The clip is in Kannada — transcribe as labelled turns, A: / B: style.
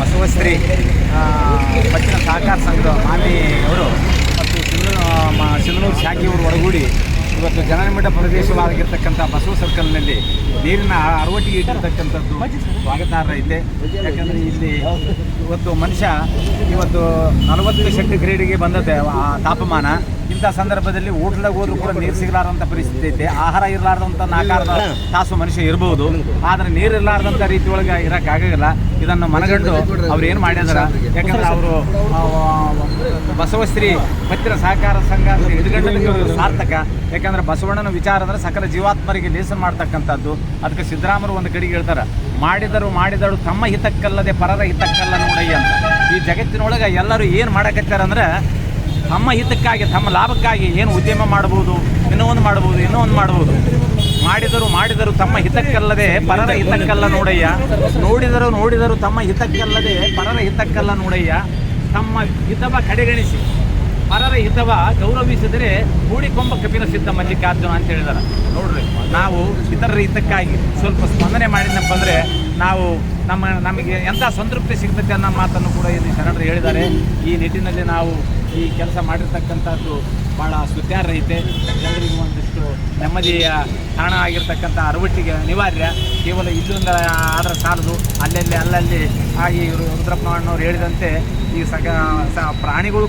A: ಬಸವಶ್ರೀ ಪತ್ತಿನ ಸಹಕಾರ ಸಂಘದ ಮಾಲಿ ಅವರು ಮತ್ತು ಸಿಂಧನೂ ಸಿಂಧನೂರು ಶಾಖೆಯವರು ಒಳಗೂಡಿ ಇವತ್ತು ಜನನಿಮಿಟ್ಟ ಪ್ರದೇಶವಾಗಿರ್ತಕ್ಕಂಥ ಬಸವ ಸರ್ಕಲ್ನಲ್ಲಿ ನೀರಿನ ಅರವಟ್ಟಿಗೆ ಇಟ್ಟಿರ್ತಕ್ಕಂಥದ್ದು ಸ್ವಾಗತಾರ್ಹ ಇದೆ ಯಾಕಂದರೆ ಇಲ್ಲಿ ಇವತ್ತು ಮನುಷ್ಯ ಇವತ್ತು ನಲವತ್ತು ಶಕ್ತಿ ಬಂದತೆ ಆ, ತಾಪಮಾನ. ಇಂಥ ಸಂದರ್ಭದಲ್ಲಿ ಹೋಟ್ಲಾಗ ಹೋದ್ರು ಕೂಡ ನೀರು ಸಿಗಲಾರಂಥ ಪರಿಸ್ಥಿತಿ ಐತೆ. ಆಹಾರ ಇರಲಾರ್ದಂಥ ನಾಕಾರದ ತಾಸು ಮನುಷ್ಯ ಇರಬಹುದು ಆದರೆ ನೀರು ಇರಲಾರ್ದಂಥ ರೀತಿ ಒಳಗೆ ಇರೋಕ್ಕಾಗಲ್ಲ ಇದನ್ನು ಮನಗಂಡು ಅವ್ರು ಏನು ಮಾಡಿದಾರ ಯಾಕಂದ್ರೆ ಅವರು ಬಸವಶ್ರೀ ಪತ್ರ ಸಹಕಾರ ಸಂಘ ಇವರು ಸಾರ್ಥಕ. ಯಾಕಂದ್ರೆ ಬಸವಣ್ಣನ ವಿಚಾರ ಅಂದ್ರೆ ಸಕಲ ಜೀವಾತ್ಮರಿಗೆ ಲೇಸನ್ ಮಾಡ್ತಕ್ಕಂಥದ್ದು. ಅದಕ್ಕೆ ಸಿದ್ದರಾಮರು ಒಂದು ಕಡೆಗೆ ಹೇಳ್ತಾರೆ, ಮಾಡಿದರು ಮಾಡಿದಳು ತಮ್ಮ ಹಿತಕ್ಕಲ್ಲದೆ ಪರರ ಹಿತಕ್ಕಲ್ಲ ನೋಡಯ್ಯ ಅಂತ. ಈ ಜಗತ್ತಿನೊಳಗೆ ಎಲ್ಲರೂ ಏನು ಮಾಡಕತ್ತಾರಂದ್ರೆ ತಮ್ಮ ಹಿತಕ್ಕಾಗಿ, ತಮ್ಮ ಲಾಭಕ್ಕಾಗಿ ಏನು ಉದ್ಯಮ ಮಾಡ್ಬೋದು ಇನ್ನೂ ಒಂದು ಮಾಡ್ಬೋದು ಇನ್ನೂ ಒಂದು ಮಾಡ್ಬೋದು ಮಾಡಿದರು ಮಾಡಿದರು ತಮ್ಮ ಹಿತಕ್ಕಲ್ಲದೆ ಪರರ ಹಿತಕ್ಕಲ್ಲ ನೋಡಯ್ಯ. ನೋಡಿದರು ನೋಡಿದರು ತಮ್ಮ ಹಿತಕ್ಕಲ್ಲದೆ ಪರರ ಹಿತಕ್ಕಲ್ಲ ನೋಡಯ್ಯ. ತಮ್ಮ ಹಿತವ ಕಡೆಗಣಿಸಿ. ಪರರ ಹಿತವ ಗೌರವಿಸಿದರೆ ಕೂಡಿಕೊಂಬ ಕಪಿನ ಸಿದ್ಧ ಮಲ್ಲಿಕಾರ್ಜುನ ಅಂತ ಹೇಳಿದಾರೆ. ನೋಡ್ರಿ, ನಾವು ಇತರರ ಹಿತಕ್ಕಾಗಿ ಸ್ವಲ್ಪ ಸ್ಪಂದನೆ ಮಾಡಿದ್ನಪ್ಪ ಅಂದರೆ ನಾವು ನಮ್ಮ ನಮಗೆ ಎಂಥ ಸಂತೃಪ್ತಿ ಸಿಗ್ತೈತೆ ಅನ್ನೋ ಮಾತನ್ನು ಕೂಡ ಇಲ್ಲಿ ಶರಣರು ಹೇಳಿದ್ದಾರೆ. ಈ ನಿಟ್ಟಿನಲ್ಲಿ ನಾವು ಈ ಕೆಲಸ ಮಾಡಿರ್ತಕ್ಕಂಥದ್ದು ಭಾಳ ಸ್ತುತ್ಯಾರ್ಹ ಐತೆ. ಎಲ್ಲರಿಗೂ ಒಂದಿಷ್ಟು ನೆಮ್ಮದಿಯ ತಾಣ ಆಗಿರ್ತಕ್ಕಂಥ ಅರವಟ್ಟಿಗೆ ಅನಿವಾರ್ಯ. ಕೇವಲ ಇಲ್ಲಿಂದ ಆದರೆ ಸಾಲದು. ಅಲ್ಲಲ್ಲಿ ಅಲ್ಲಲ್ಲಿ ಆಗಿ ರುದ್ರಪ್ಪನವ್ರು ಹೇಳಿದಂತೆ ಈ ಸಗ ಸ ಪ್ರಾಣಿಗಳು